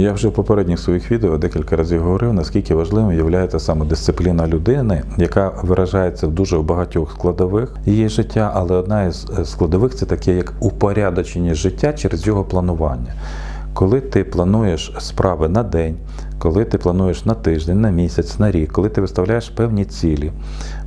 Я вже в попередніх своїх відео декілька разів говорив, наскільки важливим є саме дисципліна людини, яка виражається в дуже багатьох складових її життя, але одна із е, складових це таке як упорядочення життя через його планування. Коли ти плануєш справи на день, коли ти плануєш на тиждень, на місяць, на рік, коли ти виставляєш певні цілі,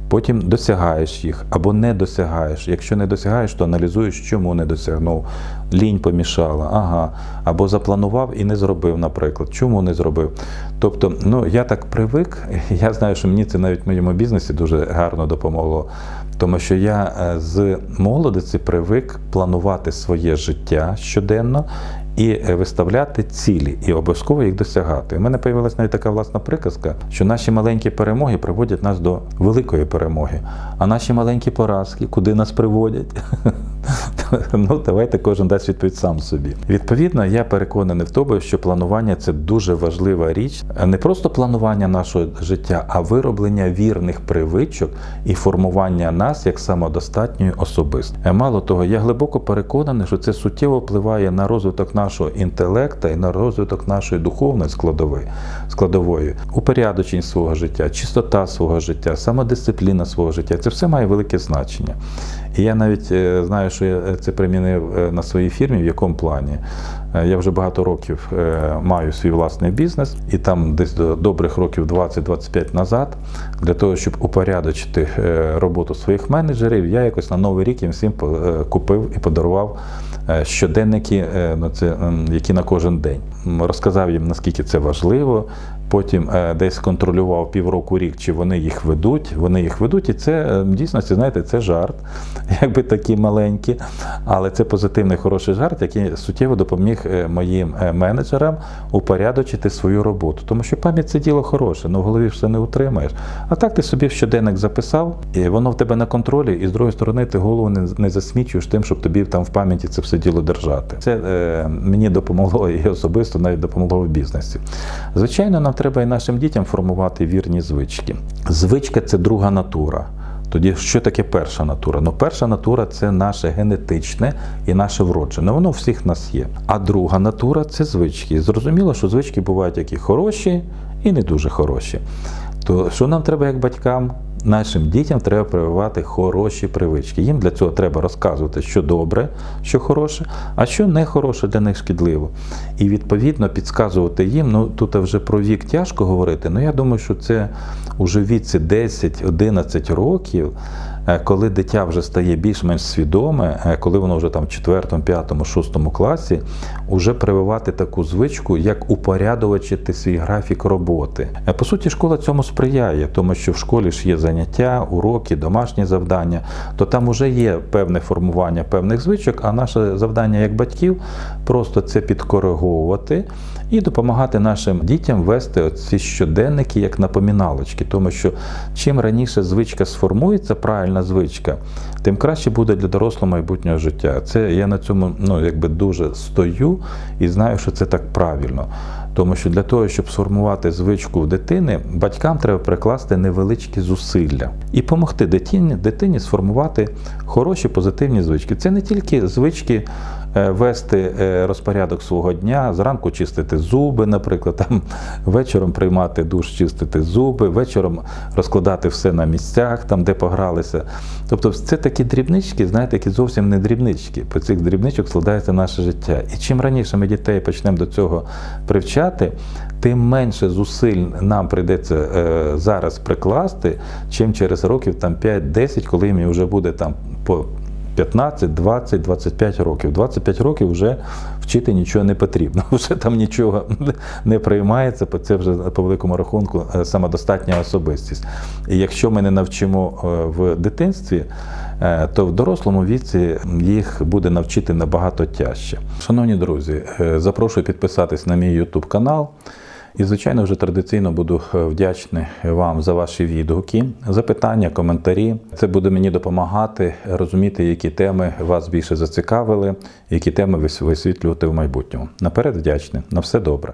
потім досягаєш їх або не досягаєш. Якщо не досягаєш, то аналізуєш, чому не досягнув. Лінь помішала, ага, або запланував і не зробив, наприклад. Чому не зробив? Тобто, ну я так привик, я знаю, що мені це навіть в моєму бізнесі дуже гарно допомогло. Тому що я е, з молодості привик планувати своє життя щоденно і е, виставляти цілі, і обов'язково їх досягати. У мене появилася навіть така власна приказка, що наші маленькі перемоги приводять нас до великої перемоги, а наші маленькі поразки куди нас приводять? Ну, давайте кожен дасть відповідь сам собі. Відповідно, я переконаний в тому, що планування це дуже важлива річ, не просто планування нашого життя, а вироблення вірних привичок і формування нас як самодостатньої особистості. Мало того, я глибоко переконаний, що це суттєво впливає на розвиток нашого інтелекту і на розвиток нашої духовної складової, складової, упорядочення свого життя, чистота свого життя, самодисципліна свого життя. Це все має велике значення. І я навіть е, знаю, що я це примінив е, на своїй фірмі, в якому плані. Е, Я вже багато років е, маю свій власний бізнес, і там десь до добрих років 20-25 назад, для того, щоб упорядочити е, роботу своїх менеджерів, я якось на Новий рік їм всім е, купив і подарував е, щоденники, е, ну, які на кожен день. Розказав їм, наскільки це важливо. Потім е, десь контролював півроку рік, чи вони їх ведуть. Вони їх ведуть, і це е, в знаєте, це жарт, якби такі маленькі, але це позитивний хороший жарт, який суттєво допоміг е, моїм менеджерам упорядочити свою роботу. Тому що пам'ять це діло хороше, але в голові все не утримаєш. А так ти собі в щоденник записав, і воно в тебе на контролі, і з другої сторони ти голову не, не засмічуєш тим, щоб тобі там в пам'яті це все діло держати. Це е, мені допомогло і особисто навіть допомогло в бізнесі. Звичайно, нам треба і нашим дітям формувати вірні звички. Звичка це друга натура. Тоді що таке перша натура? Ну, перша натура це наше генетичне і наше вроджене. Воно у всіх нас є. А друга натура це звички. Зрозуміло, що звички бувають як і хороші, і не дуже хороші. То що нам треба як батькам? Нашим дітям треба прививати хороші привички. Їм для цього треба розказувати, що добре, що хороше, а що не хороше для них шкідливо. І відповідно підказувати їм. Ну тут вже про вік тяжко говорити. але я думаю, що це уже віці 10-11 років. Е, Коли дитя вже стає більш-менш свідоме, е, коли воно вже там в 4, 5, 6 класі, вже прививати таку звичку, як упорядувати свій графік роботи. Е, По суті, школа цьому сприяє, тому що в школі ж є заняття, уроки, домашні завдання, то там вже є певне формування певних звичок, а наше завдання як батьків просто це підкориговувати і допомагати нашим дітям вести ці щоденники як напоміналочки, тому що чим раніше звичка сформується, правильна звичка, тим краще буде для дорослого майбутнього життя. Це я на цьому ну, якби дуже стою і знаю, що це так правильно. Тому що для того, щоб сформувати звичку в дитини, батькам треба прикласти невеличкі зусилля і допомогти дитині, дитині сформувати хороші позитивні звички. Це не тільки звички вести е, розпорядок свого дня, зранку чистити зуби, наприклад, там вечором приймати душ, чистити зуби, вечором розкладати все на місцях, там де погралися. Тобто, це такі дрібнички, знаєте, які зовсім не дрібнички. По цих дрібничок складається наше життя. І чим раніше ми дітей почнемо до цього привчати, тим менше зусиль нам прийдеться е, зараз прикласти, чим через років там 5-10, коли їм вже буде там по 15, 20, 25 років. 25 років вже вчити нічого не потрібно. Вже там нічого не приймається, це вже по великому рахунку е, самодостатня особистість. І якщо ми не навчимо е, в дитинстві, е, то в дорослому віці їх буде навчити набагато тяжче. Шановні друзі, запрошую підписатись на мій YouTube канал. І, звичайно, вже традиційно буду е, вдячний вам за ваші відгуки, запитання, коментарі. Це буде мені допомагати розуміти, які теми вас більше зацікавили, які теми ви висвітлювати в майбутньому. Наперед вдячний. На все добре.